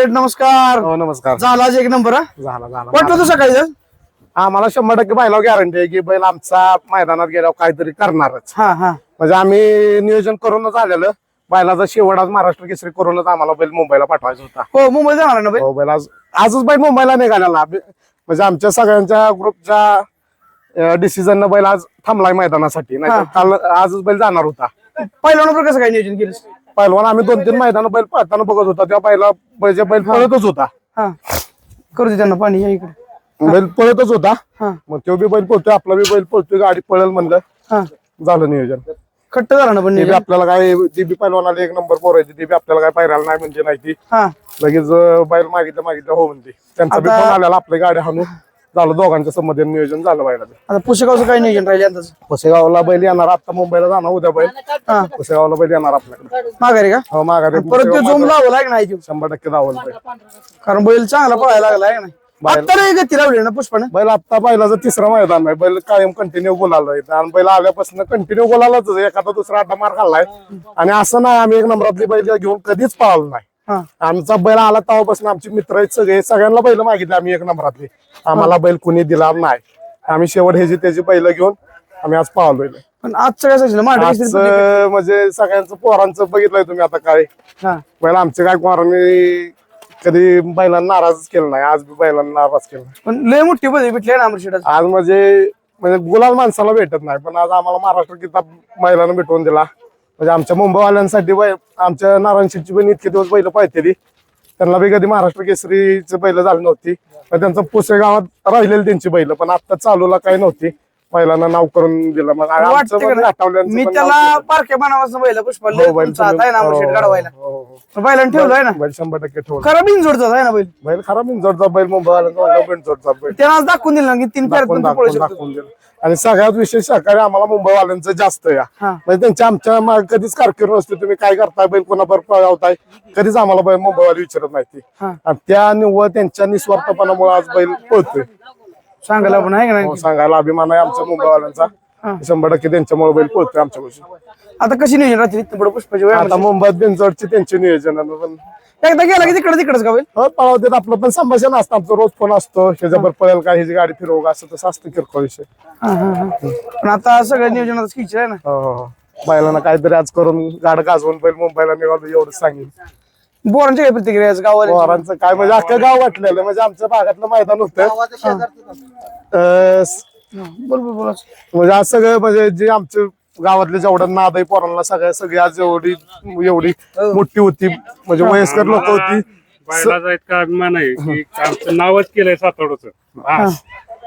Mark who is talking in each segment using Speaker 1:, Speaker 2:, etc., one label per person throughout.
Speaker 1: शेठ, नमस्कार.
Speaker 2: हो नमस्कार.
Speaker 1: झाला एक नंबर हा?
Speaker 2: झाला झाला.
Speaker 1: वाटलं सकाळी?
Speaker 2: आम्हाला शंभर टक्के बैलावर गॅरंटी आहे की बैल आमचा मैदानात गेल्यावर काहीतरी करणारच.
Speaker 1: हा हा.
Speaker 2: म्हणजे आम्ही नियोजन करूनच आलेलं. बैलाचा शेवट आज महाराष्ट्र केसरी करूनच आम्हाला बैल मुंबईला पाठवायचा होता.
Speaker 1: हो मुंबई जाणार ना बाई
Speaker 2: हो बैल आज आजच बैल मुंबईला निघालेला. बे- म्हणजे आमच्या सगळ्यांच्या ग्रुपच्या डिसिजन बैल आज थांबलाय मैदानासाठी. नाही काल आजच बैल जाणार होता.
Speaker 1: पहिल्या नंबर कसं काय नियोजन केलं
Speaker 2: पहिलवान आम्ही दोन तीन मैदान बैल पळताना बघत होता. त्या बैला बैल बैल पळतच होता.
Speaker 1: हा. करू दे त्यांना पाणी या इकडे.
Speaker 2: बैल पळतच होता.
Speaker 1: हा.
Speaker 2: मग तो बी बैल पळतोय आपला बी बैल पळतोय गाडी पळेल म्हणलं.
Speaker 1: हा.
Speaker 2: झालं नियोजन.
Speaker 1: खट्ट झालं ना पण
Speaker 2: ते बी
Speaker 1: नियोजन.
Speaker 2: आपल्याला काय ती बी पहिलवानाला एक नंबर पोरायची ती बी आपल्याला काय पायरायला नाही म्हणजे नाही ती.
Speaker 1: हा.
Speaker 2: लगेच अं, बैल मागितलं मागितलं हो म्हणते. त्यांचा बी
Speaker 1: आता-
Speaker 2: फोन आलेला आपली गाडी हाणून. झालं दोघांच्या संमती नियोजन झालं बैला
Speaker 1: आता पुसेगावचं काय नियोजन राहिले अंदाज
Speaker 2: पुसेगावला बैल येणार आता मुंबईला जाणार उद्या बैल.
Speaker 1: हा
Speaker 2: पुसेगावला बैल येणार आपल्याकडे.
Speaker 1: माघारी का?
Speaker 2: हो माघारी.
Speaker 1: परत ते झोम लावला आहे नाही?
Speaker 2: शंभर टक्के धावल बैल.
Speaker 1: कारण बैल चांगला पळायला लागला आहे का नाही आता रे गती लावली ना पुष्पाने.
Speaker 2: बैल आता बैलाचं तिसरं मैदान आहे. बैल कायम कंटिन्यू बोलायला आणि बैल आल्यापासून कंटिन्यू बोलायलाच एखादा दुसरा अड्डा मार खाल्लाय. आणि असं नाही आम्ही एक नंबरातली बैल घेऊन कधीच पळालो नाही.
Speaker 1: हा.
Speaker 2: आमचा बैल आला तेव्हापासून आमचे मित्र आहेत सगळे. सगळ्यांना बैल मागितले आम्ही एक नंबरातली. आम्हाला बैल कुणी दिला नाही. आम्ही शेवट ह्याची त्याची बैल घेऊन आम्ही आज पावलोय
Speaker 1: पण आजचं काय सांगितलं मांडवी
Speaker 2: आज म्हणजे सगळ्यांचं पोरांचं बघितलंय तुम्ही आता काय.
Speaker 1: हा.
Speaker 2: बैल आमचे काय पोरांनी कधी बैलांना नाराज केलं नाही. आज बी बैलांना नाराज केलं नाही.
Speaker 1: पण लय मोठी बदल भेटली ना
Speaker 2: आज म्हणजे म्हणजे गुलाल माणसाला भेटत नाही. पण आज आम्हाला महाराष्ट्र किताब महिलांना भेटवून दिला. म्हणजे आमच्या मुंबईवाल्यांसाठी बै- आमच्या नारायण शेठची पण इतके दिवस बैल पाहिजे त्यांना बी कधी महाराष्ट्र केसरीची बैल झाली नव्हती. त्यांचं पुसे गावात राहिलेली त्यांची बैल पण आता चालूला काही नव्हती. बैलांना नाव करून दिलं. मग आमचं
Speaker 1: वाटतं का
Speaker 2: पण
Speaker 1: नाही?
Speaker 2: घाटावल्यांचं
Speaker 1: मी
Speaker 2: पण नाव
Speaker 1: त्याला पारख्या बनावाचं बैल पुष्पा लय
Speaker 2: हो, बैल
Speaker 1: तुमचा हात आहे ना अमरशेट
Speaker 2: हो, हो, हो.
Speaker 1: बैलांना ठेवलाय ना?
Speaker 2: बैल शंभर टक्के ठेवलं.
Speaker 1: खरं बिनजोडचा आहे ना बैल?
Speaker 2: बैल खरा बिनजोडचा बैल मुंबईवाल्यांचा बैल.
Speaker 1: त्यानं आज दाखवून दिलं ना की तीन फेऱ्यात
Speaker 2: दाखवून
Speaker 1: पण तू पळू
Speaker 2: दाखवून
Speaker 1: शकतो.
Speaker 2: दाखवून दिलं. आणि सगळ्यात विशेष सहकार्य आम्हाला मुंबईवाल्यांचं जास्त या
Speaker 1: हा.
Speaker 2: म्हणजे त्यांच्या आमच्या मागे कधीच कारकीर्द नसते. तुम्ही काय करताय? बैल कोणाबरोबर पळवताय? कधीच आम्हाला बैल मुंबईवाले विचारत नाही ती
Speaker 1: हा.
Speaker 2: आणि त्या निव्वळ त्यांच्या निस्वार्थपणामुळे आज बैल पळतोय.
Speaker 1: सांगायला पण आहे का नाही?
Speaker 2: हो, सांगायला अभिमान आहे आमच्या मुंबईवाल्यांचा.
Speaker 1: हा.
Speaker 2: शंभर टक्के त्यांच्यामुळे बैल पळतोय आमच्या गोष्टी.
Speaker 1: आता कशी नियोजन राहते इथं पुढे पुष्पाची
Speaker 2: आता मुंबईत बिनजोडचे त्यांचे नियोजन आहे. पण.
Speaker 1: एकदा गेला की तिकडे तिकडेच का बैल?
Speaker 2: हो पळवतात आपलं पण संभाषण असतं आमचं रोज फोन असतो. ह्याच्यावर पळेल का ह्याची गाडी फिरवू का असं तसं असतं किरकोळ विषय.
Speaker 1: हा, हा, हा. पण आता सगळं नियोजन आता आहे ना?
Speaker 2: हो हो हो. बैलांना काहीतरी आज करून गाड गाजवून बैल मुंबईला निघालो एवढं सांगेल
Speaker 1: बोरांची काय प्रतिक्रिया आहे? गावाला
Speaker 2: पोरांचं काय म्हणजे अख्खं गाव वाटलेलं. म्हणजे आमच्या भागातलं मैदान होतं. अं, स-
Speaker 1: बोल बोल बोल
Speaker 2: म्हणजे आज सगळं म्हणजे जे आमचे गावातले जेवढं नादही पोरांना सगळ्या सगळी आज एवढी एवढी मोठी होती. म्हणजे वयस्कर लोक होती.
Speaker 3: बैलाचा इतका अभिमान आहे की आमचं नावच केलंय सातारोचं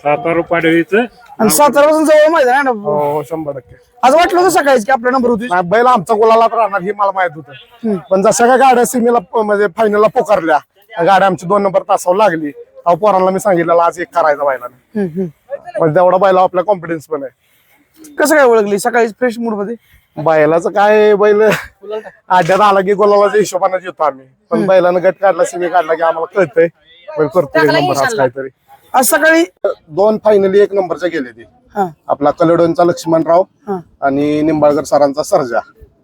Speaker 3: सातारा पाडवीचं
Speaker 1: आणि सातारा पासून जवळ माहिती आहे ना?
Speaker 2: हो हो, शंभर टक्के.
Speaker 1: आज वाटलं होतं सकाळीच की आपला नंबर होती
Speaker 2: नाही, बैल आमचा गुलालात राहणार हे मला माहीत होतं. पण जशा काय गाड्या सिमीला प- म्हणजे फायनलला पोकारल्या त्या गाड्या आमची दोन नंबर तासावर लागली. तेव्हा पोरांना मी सांगितलेलं आज एक करायचा बैलाने. म्हणजे तेवढा बैला आपला कॉन्फिडन्स पण आहे.
Speaker 1: कसं काय ओळखली? सकाळी फ्रेश मूडमध्ये?
Speaker 2: बैलाचं काय बैल आड्यात आला की गोलाला हिशोबाने येतो आम्ही. पण बैलानं गट काढला सिमी काढला की आम्हाला कळतंय. बैल करतोय एक नंबर आज काहीतरी.
Speaker 1: आज सकाळी
Speaker 2: दोन फायनली एक नंबरच्या गेले ते.
Speaker 1: हा.
Speaker 2: आपला कलडोनचा लक्ष्मणराव
Speaker 1: हा.
Speaker 2: आणि निंबाळकर सरांचा सर्जा.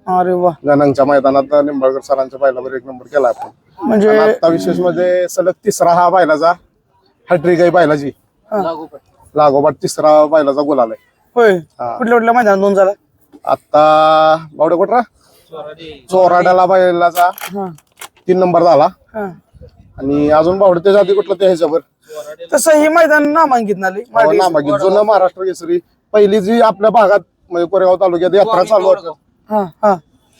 Speaker 1: अरे वा.
Speaker 2: गणांच्या मैदानात निंबाळकर सरांच्या बैलावर एक नंबर केला आपण.
Speaker 1: म्हणजे
Speaker 2: आणि आता विशेष म्हणजे सलग तिसरा हा बैलाचा हॅट्रिक आहे बैलाची.
Speaker 1: हा.
Speaker 2: लागोपाठ तिसरा बैलाचा गुलाल आहे.
Speaker 1: होय.
Speaker 2: हा.
Speaker 1: कुठल्या कुठल्या मैदान दोन झाला?
Speaker 2: आता बावडे कुठरा चोराड्याला बैलाचा
Speaker 1: हा.
Speaker 2: तीन नंबर झाला.
Speaker 1: हा.
Speaker 2: आणि अजून बावडे त्याच्या आधी कुठलं ते ह्याच्यावर?
Speaker 1: तसं हे मैदान नामांकित नाली.
Speaker 2: हो, नामांकित. जुनं महाराष्ट्र केसरी. पहिली जी आपल्या भागात म्हणजे कोरेगाव तालुक्यात यात्रा चालू होती.
Speaker 1: हा हा.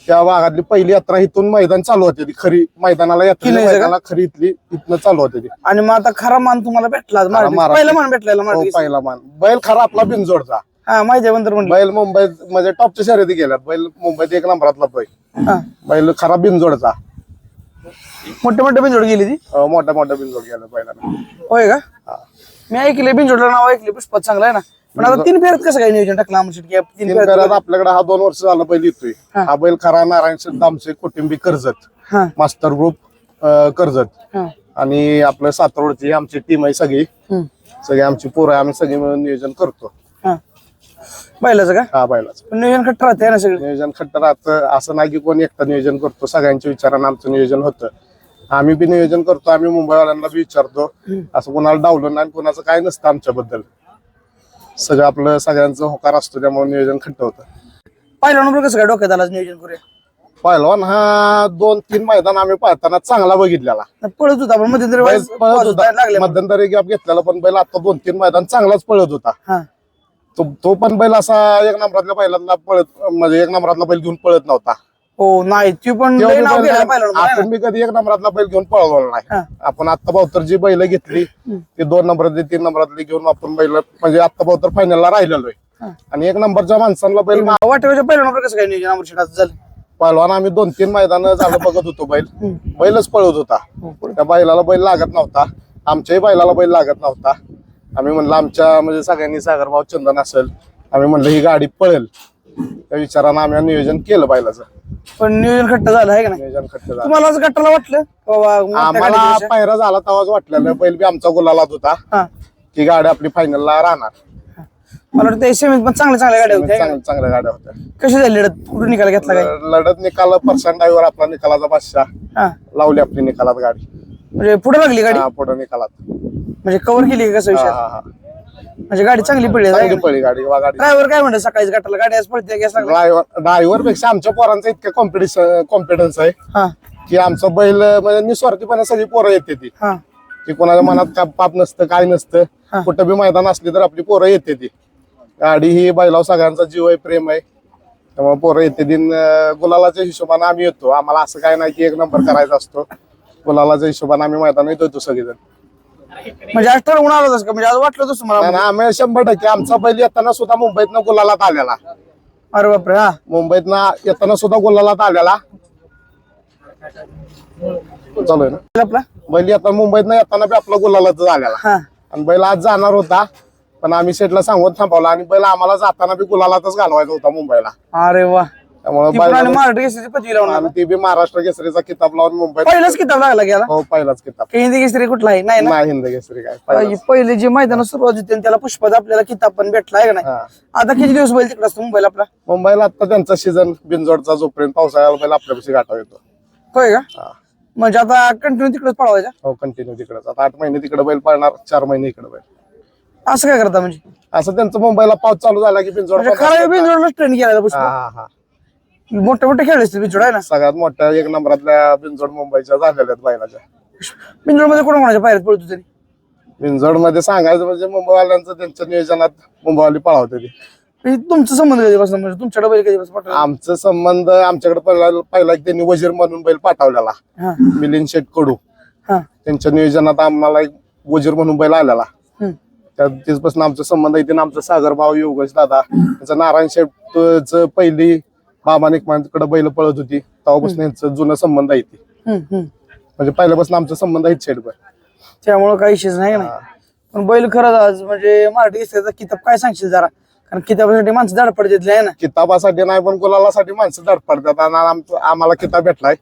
Speaker 2: त्या भागातली पहिली यात्रा इथून मैदान चालू होते ती. खरी मैदानाला यात्रा? मैदानाला खरी इथली इथनं चालू होते ती.
Speaker 1: आणि मग आता खरा मान तुम्हाला भेटला आज पहिला मान भेटलेला
Speaker 2: हो. पहिला मान. बैल खरा आपला बिनजोडचा.
Speaker 1: हा माहिती आहे बंदर म्हणलं
Speaker 2: बैल मुंबईत म्हणजे टॉपच्या शर्यती गेल्यात. बैल मुंबईत एक नंबरातला बैल.
Speaker 1: हा.
Speaker 2: बैल खरा बिनजोडचा.
Speaker 1: मोठे मोठे बिंजोड गेली ती?
Speaker 2: अं, मोठ्या मोठ्या बिनजोड गेला बैलाला
Speaker 1: होय का. मी ऐकले बिंजोडला नाव ऐकले पुष्पात चांगलं आहे ना. पण आता तीन फेरत कसं काय नियोजन टाकलं आमच्या तीन
Speaker 2: तीन
Speaker 1: फेरत
Speaker 2: फेऱ्यात आपल्याकडे हा दोन वर्ष झाला बैल येतोय.
Speaker 1: हा.
Speaker 2: हा बैल खरा नारायण शेठ दामसे कुटुंबी कर्जत.
Speaker 1: हा.
Speaker 2: मास्टर ग्रुप अं, कर्जत.
Speaker 1: हा.
Speaker 2: आणि आपलं सातारोडची आमची टीम आहे सगळी.
Speaker 1: हम्म.
Speaker 2: सगळी आमची पोरं आहे आम्ही सगळी मिळून नियोजन करतो.
Speaker 1: हा. बैलाचं का?
Speaker 2: हा बैलाचं.
Speaker 1: पण नियोजन खट्ट राहते ना सगळं?
Speaker 2: नियोजन खट्ट राहतं. असं नाही की कोणी एकटा नियोजन करतो. सगळ्यांच्या विचारानं आमचं नियोजन होतं. आम्ही बी नियोजन करतो. आम्ही मुंबईवाल्यांना बी विचारतो. असं कोणाला डावलं नाही कोणाचं काय नसतं आमच्याबद्दल. सगळं आपलं सगळ्यांचं होकार असतो त्यामुळे नियोजन खट्ट होतं.
Speaker 1: पहिला नंबर कसं काय डोक्यात आला नियोजन करूया.
Speaker 2: पहिलवान हा दोन तीन मैदान आम्ही पाहताना चांगला बघितलेला.
Speaker 1: पळत होता पण मध्यंतरी
Speaker 2: बैल पळत होता.
Speaker 1: लागले
Speaker 2: मध्यंतरी गॅप घेतलेला पण बैल आता दोन तीन मैदान चांगलाच पळत होता.
Speaker 1: हा.
Speaker 2: तो तो पण बैल असा एक नंबरातल्या बैलांना पळत म्हणजे एक नंबरातला बैल घेऊन पळत नव्हता.
Speaker 1: हो नाही ती पण लय नाव पहिला
Speaker 2: आपण बी कधी एक नंबरातला बैल घेऊन पळवला नाही.
Speaker 1: हा.
Speaker 2: आपण आता भावतर जी बैल घेतली ती दोन नंबरातली तीन नंबरातली घेऊन आपण बैल म्हणजे आता भावतर फायनलला राहिलेलो आहे. आणि एक नंबरच्या माणसांना बैल
Speaker 1: ना वाटेवरच्या पहिला नंबर कसं काय नियोजन अमर शेटाचं झालं?
Speaker 2: पळवान आम्ही दोन तीन मैदान झालं बघत होतो बैल. बैलच पळत होता. त्या बैलाला बैल लागत नव्हता. आमच्याही बैलाला बैल लागत नव्हता. आम्ही म्हणलं आमच्या म्हणजे सगळ्यांनी सागरभाव चंदन असेल. आम्ही म्हणलं ही गाडी पळेल. त्या विचारानं आम्ही नियोजन केलं बैलाचं.
Speaker 1: पण नियोजन खट्ट झालं आहे का नाही?
Speaker 2: नियोजन खट्ट झालं.
Speaker 1: तुम्हाला असं गट्टाला वाटलं? का बाबा मोठ्या
Speaker 2: आम्हाला
Speaker 1: गाडीपेक्षा?
Speaker 2: पायरा झाला तेव्हाच वाटलेलं. बैल बी आमचा गुलालात होता.
Speaker 1: हा.
Speaker 2: की गाडी आपली फायनलला राहणार.
Speaker 1: मला वाटतं सेमीत पण चांगल्या चांगल्या गाड्या होत्या
Speaker 2: चांगल्या चांगल्या गाड्या होत्या?
Speaker 1: कशी झाली लढत? कुठून निकाल घेतला काय?
Speaker 2: लढत निकाल पर्सेंट ड्रायव्हर आपला निकालाचा बादशाह
Speaker 1: हा.
Speaker 2: लावली आपली निकालात गाडी.
Speaker 1: म्हणजे पुढे लागली गाडी?
Speaker 2: पुढे निकालात.
Speaker 1: म्हणजे कव्हर केली का कसं
Speaker 2: हा,
Speaker 1: विषय?
Speaker 2: हा, हा.
Speaker 1: म्हणजे गाडी चांगली पडली
Speaker 2: चांगली पळी गाडी वा गाडी.
Speaker 1: ड्रायव्हर काय म्हणतो सकाळीच गटाला? गाडी आज पडते गॅस लागला?
Speaker 2: ड्रायव्हर ड्रायव्हरपेक्षा आमच्या पोरांचा इतकं कॉम्पिटिशन कॉन्फिडन्स आहे
Speaker 1: हा.
Speaker 2: की आमचं बैल म्हणजे निस्वार्थीपणे सगळी पोरं येते ती.
Speaker 1: हा.
Speaker 2: की कोणाच्या मनात का पाप नसतं काय
Speaker 1: हा.
Speaker 2: नसतं कुठं बी मैदान असली तर आपली पोरं येते ती. गाडी ही बैलाव सगळ्यांचा जीव आहे प्रेम आहे. त्यामुळे पोरं येते दिन गुलालाच्या हिशोबाने आम्ही येतो. आम्हाला असं काय नाही की एक नंबर करायचा असतो. गुलालाच्या हिशोबाने आम्ही मैदान येतो सगळेजण.
Speaker 1: म्हणजे आज होतास का? म्हणजे आज वाटलं तसं मला?
Speaker 2: आणि आम्ही शंभर टक्के. आमचा बैल येताना सुद्धा मुंबईतनं गुलालात आलेला.
Speaker 1: अरे बापरे हा.
Speaker 2: मुंबईतनं येताना सुद्धा गुलालात आलेला. चालू आहे ना?
Speaker 1: आपला?
Speaker 2: बैल येताना मुंबईतनं येताना बी आपला गुलालाच आलेला.
Speaker 1: हा.
Speaker 2: आणि बैल आज जाणार होता पण आम्ही शेटला सांगून थांबवला आणि बैल आम्हाला जाताना बी गुलालातच घालवायचा होता मुंबईला.
Speaker 1: अरे वा. ती महाराष्ट्र पदवी लावून आला.
Speaker 2: आणि ती बी महाराष्ट्र केसरीचा किताब लावून मुंबईत
Speaker 1: पहिलाच किताब लागला गेला
Speaker 2: हो पहिलाच किताब
Speaker 1: हिंदी केसरी कुठला आहे? नाही ना?
Speaker 2: नाही हिंद केसरी काय पहिलाच.
Speaker 1: पहिले जे मैदान सुरुवात होती आणि त्याला पुष्पात आपल्याला किताब पण भेटला आहे का नाही?
Speaker 2: हा.
Speaker 1: आता किती दिवस बैल तिकडे असतो मुंबईला आपला?
Speaker 2: मुंबईला आता त्यांचा सीझन बिनजोडचा जोपर्यंत पावसाळ्याला बैल आपल्यापाशी गाठा येतो
Speaker 1: होय का?
Speaker 2: हा.
Speaker 1: म्हणजे आता कंटिन्यू तिकडेच पळवायचा?
Speaker 2: हो कंटिन्यू तिकडे आता आठ महिने तिकडे बैल पळणार चार महिने इकडे बैल.
Speaker 1: असं काय करता म्हणजे?
Speaker 2: असं त्यांचं मुंबईला पाऊस चालू झाला की बिनजोड
Speaker 1: म्हणजे खरा ट्रेन केला पुष्पा.
Speaker 2: हा हा.
Speaker 1: मोठे मोठे खेळ असतील बिंजोड आहे ना?
Speaker 2: सगळ्यात मोठ्या एक नंबरातल्या बिनजोड मुंबईच्या झालेल्या आहेत बैलाच्या.
Speaker 1: बिंजोडमध्ये कोणा कोणाच्या पायऱ्यात पळतो तरी?
Speaker 2: बिनजोडमध्ये सांगायचं म्हणजे मुंबईवाल्यांचं त्यांच्या नियोजनात मुंबईवाली पळावते ती.
Speaker 1: म्हणजे तुमचं संबंध कधीपासून? म्हणजे तुमच्याकडे बैल कधीपासून पाठवला
Speaker 2: आमचं संबंध आमच्याकडे पहिला पहिला एक त्यांनी वजीर म्हणून बैल पाठवलेला.
Speaker 1: हा.
Speaker 2: मिलिंद शेट कडू
Speaker 1: हा.
Speaker 2: त्यांच्या नियोजनात आम्हाला एक वजीर म्हणून बैल आलेला.
Speaker 1: हम्म.
Speaker 2: त्या तिथपासून आमचा संबंध इथे आमचा सागर भाऊ योगेश दादा त्यांचा नारायण शेठ पहिली बाबा निकमांकडे बैल पळत होती. तेव्हापासून यांचं जुनं संबंध आहे ते. म्हणजे पहिल्यापासून आमचा संबंध आहे बैल
Speaker 1: त्यामुळं काही विषयच नाही नाही? पण बैल खरंच आज म्हणजे मराठी केसरीचा किताब काय सांगशील जरा? कारण किताबासाठी माणसं झाड पडते आहे ना?
Speaker 2: किताबासाठी नाही पण गुलालासाठी माणसं धडपडतात? आणि आमचं- आम्हाला किताब भेटलाय.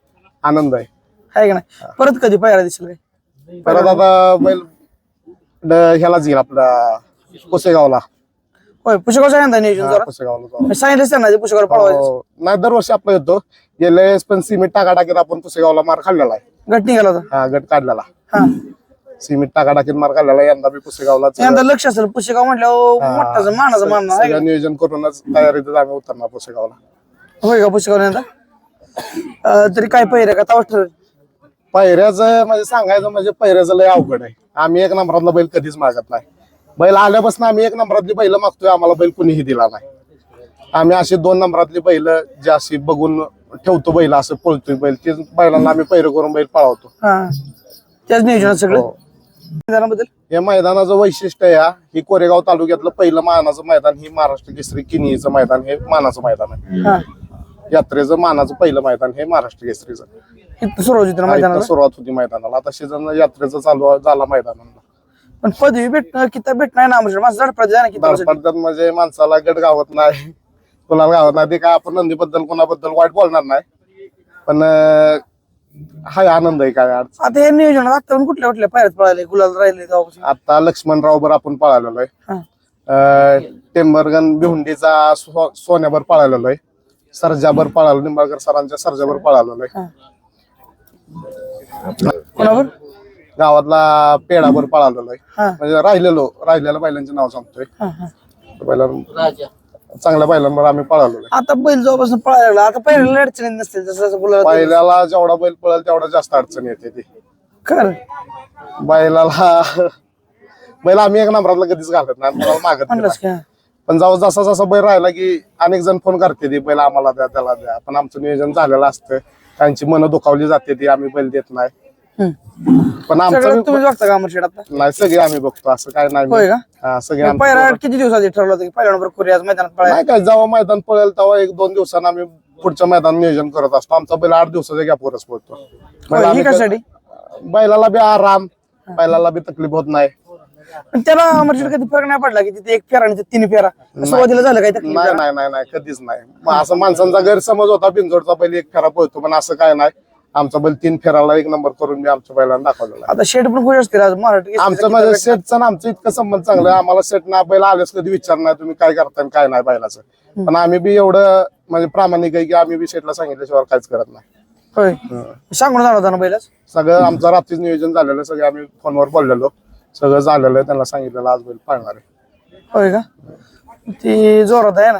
Speaker 2: आनंद आहे.
Speaker 1: आहे का नाही? परत कधी पायरा दिसेल काय
Speaker 2: परत आता बैल ड- ह्यालाच येईल आपला पुसेगावला
Speaker 1: होय पुष्कळ सांगा नियोजन
Speaker 2: हा,
Speaker 1: जरा
Speaker 2: पुसेगावला जाऊ.
Speaker 1: मी सांगितलं त्यांना ते पुष्कळ पळवायचं.
Speaker 2: हो. नाही दरवर्षी आपला येतो. गेल्या वेळेस पण सिमेंट टाकाटाकीत आपण पुसेगावला मार खाल्लेला आहे.
Speaker 1: गट निघाला होता.
Speaker 2: हा गट काढलेला.
Speaker 1: हा.
Speaker 2: सिमेंट टाकाटाकीत मार खाल्लेला आहे. यंदा बी पुसेगावला
Speaker 1: यंदा लक्ष असेल पुष्कळ म्हटल्यावर मोठाचं मानाचं मान आहे. का?
Speaker 2: नियोजन करूनच तयारीतच आम्ही उतरणार पुसेगावला.
Speaker 1: होय का पुष्कळ यंदा? अं, तरी काय पहिरे का? तवाच ठरवेल.
Speaker 2: पहिऱ्याचं म्हणजे सांगायचं म्हणजे पहिऱ्याचं लय अवघड आहे. आम्ही एक नंबरातला बैल कधीच मागत नाही. बैल आल्यापासून आम्ही एक नंबरातली बैल मागतोय आम्हाला बैल कुणीही दिला नाही. आम्ही अशी दोन नंबरातली बैल जी अशी बघून ठेवतो बैल असं पळतोय बैल ते बैलांना आम्ही पैर करून बैल पळवतो.
Speaker 1: हा. त्याच नियोजनात सगळं?
Speaker 2: हो.
Speaker 1: मैदानाबद्दल?
Speaker 2: या मैदानाचं वैशिष्ट्य या ही कोरेगाव तालुक्यातलं पहिलं मानाचं मैदान ही महाराष्ट्र केसरी किनीचं मैदान हे मानाचं मैदान आहे.
Speaker 1: हा.
Speaker 2: यात्रेचं मानाचं पहिलं मैदान हे महाराष्ट्र केसरीचं.
Speaker 1: इथं सुरुवात होती ना मैदानाला?
Speaker 2: सुरुवात होती मैदानाला. आता सीझन यात्रेचं चालू झाला मैदानाला.
Speaker 1: पण पदवी भेटणं किताब भेटणं आहे ना म्हणजे माझं झाड पडते ना किताब
Speaker 2: धडपडतात म्हणजे माणसाला गट गावत नाही. कुणाला गावत नाही. ते काय आपण नंदीबद्दल कोणाबद्दल वाईट बोलणार नाही. पण अं, हाय आनंद आहे काय अडचण?
Speaker 1: आता हे नियोजन आता पण कुठल्या कुठल्या पायऱ्यात पळाले? गुलाल राहिले तेव्हापासून
Speaker 2: आता लक्ष्मणराव बर आपण पळालेलो आहे.
Speaker 1: हा.
Speaker 2: अं, टेंबरगन भिवंडीचा सो- सोन्यावर पळालेलो आहे. सर्जाबर पळालो निंबाळकर सरांच्या सर्जाबर पळालेलो आहे.
Speaker 1: हा कोणावर?
Speaker 2: गावातला पेडाभर पळालेलो आहे. म्हणजे राहिलेलो राहिलेल्या बैलांचे नाव सांगतोय.
Speaker 1: हा हा.
Speaker 2: बैलां चांगल्या बैलांवर आम्ही पळालेलो आहे.
Speaker 1: आता बैल जेव्हापासून पळायला लागला. आता पहिल्या अडचणी नसतील जसं जसं बोला
Speaker 2: बैलाला जेवढा बैल पळेल तेवढा जास्त अडचण येते ती.
Speaker 1: खरं.
Speaker 2: बैलाला बैल आम्ही एक नंबरातला कधीच घालत नाही मला मागत पण जाऊ जसा जसा बैल राहिला की अनेक जण फोन करते ती बैल आम्हाला द्या त्याला द्या. पण आमचं नियोजन झालेलं असतं. त्यांची मनं दुखावली जाते ती आम्ही बैल देत नाही. पण
Speaker 1: सगळं
Speaker 2: आमचं
Speaker 1: तुम्ही बघता का अमरशेड आता
Speaker 2: नाही सगळे आम्ही बघतो असं काय नाही.
Speaker 1: होय का?
Speaker 2: हा, सगळे आमचे
Speaker 1: पहिला किती दिवसात ठरवलं होतं की पहिल्या नंबर करूया आज मैदानात पळायला?
Speaker 2: नाही काय जेव्हा मैदान पळेल तेव्हा एक दोन दिवसांना आम्ही पुढच्या मैदान नियोजन करत असतो. आमचा बैल आठ दिवसाच्या गॅपवरच पळतो. बैल
Speaker 1: होय, ही
Speaker 2: आम्ही
Speaker 1: कशासाठी?
Speaker 2: बैलाला बी आराम. बैलाला बी तकलीफ होत नाही.
Speaker 1: पण त्याला अमरशेड कधी फरक नाही पडला की तिथे एक फेरा आणि तिथे तीन फेरा? सुरुवातीला झालं काही तकलीफ
Speaker 2: नाही नाही नाही नाही कधीच नाही. मग असं माणसांचा गैरसमज होता बिनजोडचा बैल एक फेरा पळतो पण असं काय नाही. आमचा बैल तीन फेराला एक नंबर करून मी आमच्या बैलांना दाखवलेला आहे.
Speaker 1: आता शेड पण खुश असतील. आज मराठी
Speaker 2: आमचं
Speaker 1: भेटला.
Speaker 2: सेटचा आणि आमचं इतकं संबंध चांगलं आहे. आम्हाला सेट ना बैल आलेच कधी विचार नाही तुम्ही काय करताय आणि काय नाही बैलाचं. पण आम्ही बी एवढं म्हणजे प्रामाणिक आहे की आम्ही बी सेटला सांगितल्याशिवाय काहीच करत नाही.
Speaker 1: होय. सांगून झाला होता ना बैलाच?
Speaker 2: सगळं आमचं रात्रीच नियोजन झालेलं. सगळं आम्ही फोनवर बोललेलो. सगळं झालेलं आहे. त्यांना सांगितलेलं आज बैल पाळणार आहे.
Speaker 1: होय का? ती जोरात आहे ना?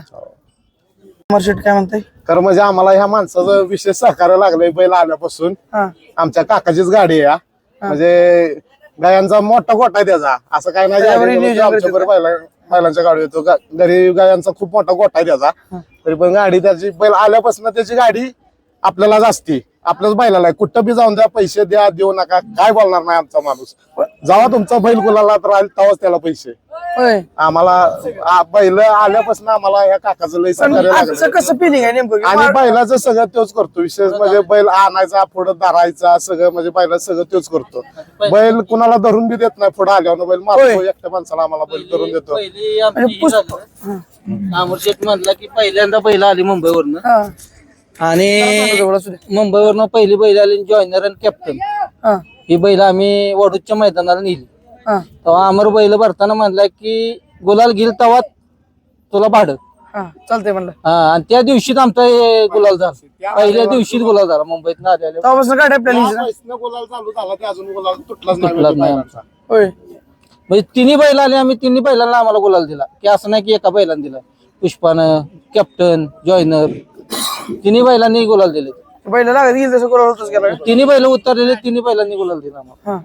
Speaker 1: अमरशेट काय म्हणताय?
Speaker 2: तर म्हणजे आम्हाला ह्या माणसाचं विशेष सहकार्य लागलंय बैल आल्यापासून.
Speaker 1: हा.
Speaker 2: आमच्या काकाचीच गाडी आहे हा. म्हणजे गायांचा मोठा गोठा आहे त्याचा. असं काय नाही
Speaker 1: त्याच्यावर
Speaker 2: गाडी
Speaker 1: नियोजन
Speaker 2: आमच्या बरोबर बैला- बैलांच्या गाडी येतो. गा- घरी गायांचा खूप मोठा गोठा आहे त्याचा. तरी पण गाडी त्याची बैल आल्यापासून त्याची गाडी आपल्यालाच असती. आपल्याच बैलाला आहे. कुठं बी जाऊन द्या पैसे द्या देऊ नका. काय बोलणार नाही आमचा माणूस. जेव्हा तुमचा बैल गुलाला तर राहील तेव्हाच त्याला पैसे.
Speaker 1: होय.
Speaker 2: आम्हाला आ- बैल आल्यापासून आम्हाला या काकाचं लय
Speaker 1: पण
Speaker 2: सहकार्य
Speaker 1: आजचं
Speaker 2: लागलं
Speaker 1: कसं फिलिंग आहे नेमकं? की
Speaker 2: आणि बैलाचं सगळं तोच करतो. विशेष म्हणजे बैल आणायचा पुढं धरायचा सगळं म्हणजे बैला सगळं तोच करतो. बैल कुणाला धरून बी देत नाही पुढे आल्यावर बैल मारतो. एकट्या माणसाला आम्हाला बैल करून देतो.
Speaker 4: पहिली आमची ही
Speaker 1: पुष्प
Speaker 4: झाली. अमर शेठ म्हणला की पहिल्यांदा पहिला आली मुंबईवरनं.
Speaker 1: हा.
Speaker 4: आणि
Speaker 1: जवळ असू दे.
Speaker 4: मुंबईवरनं पहिली बैल आली जॉईनर आणि कॅप्टन
Speaker 1: हा.
Speaker 4: ही बैल आम्ही वडूच्या मैदानाला नेली.
Speaker 1: हा.
Speaker 4: तेव्हा अमर बैल भरताना म्हणला की गुलाल घेईल तेव्हा तुला भाडं.
Speaker 1: हा चालतंय म्हणलं.
Speaker 4: हा आणि त्या दिवशीच आमचा हे गुलाल झाला. पहिल्या दिवशीच गुलाल झाला मुंबईत आलेल्या
Speaker 1: तेव्हापासून गाडी आपल्याला हिची ना?
Speaker 2: पैसनं गुलाल चालू झाला ते अजून गुलाल तुटलाच नाही
Speaker 4: तुटलाच नाही.
Speaker 2: बैलांचा.
Speaker 1: होय.
Speaker 4: म्हणजे तिन्ही बैल आले आम्ही तिन्ही बैलांना आम्हाला गुलाल दिला. की असं नाही की एका बैलांना दिला. पुष्पानं कॅप्टन जॉईनर तिन्ही बैलांनी गुलाल दिले.
Speaker 1: बैल लागत गेली तसं कोणाला होतच गेला.
Speaker 4: तिन्ही बैल उतरलेले तिन्ही बैलांनी गुलाल दिला आम्हाला.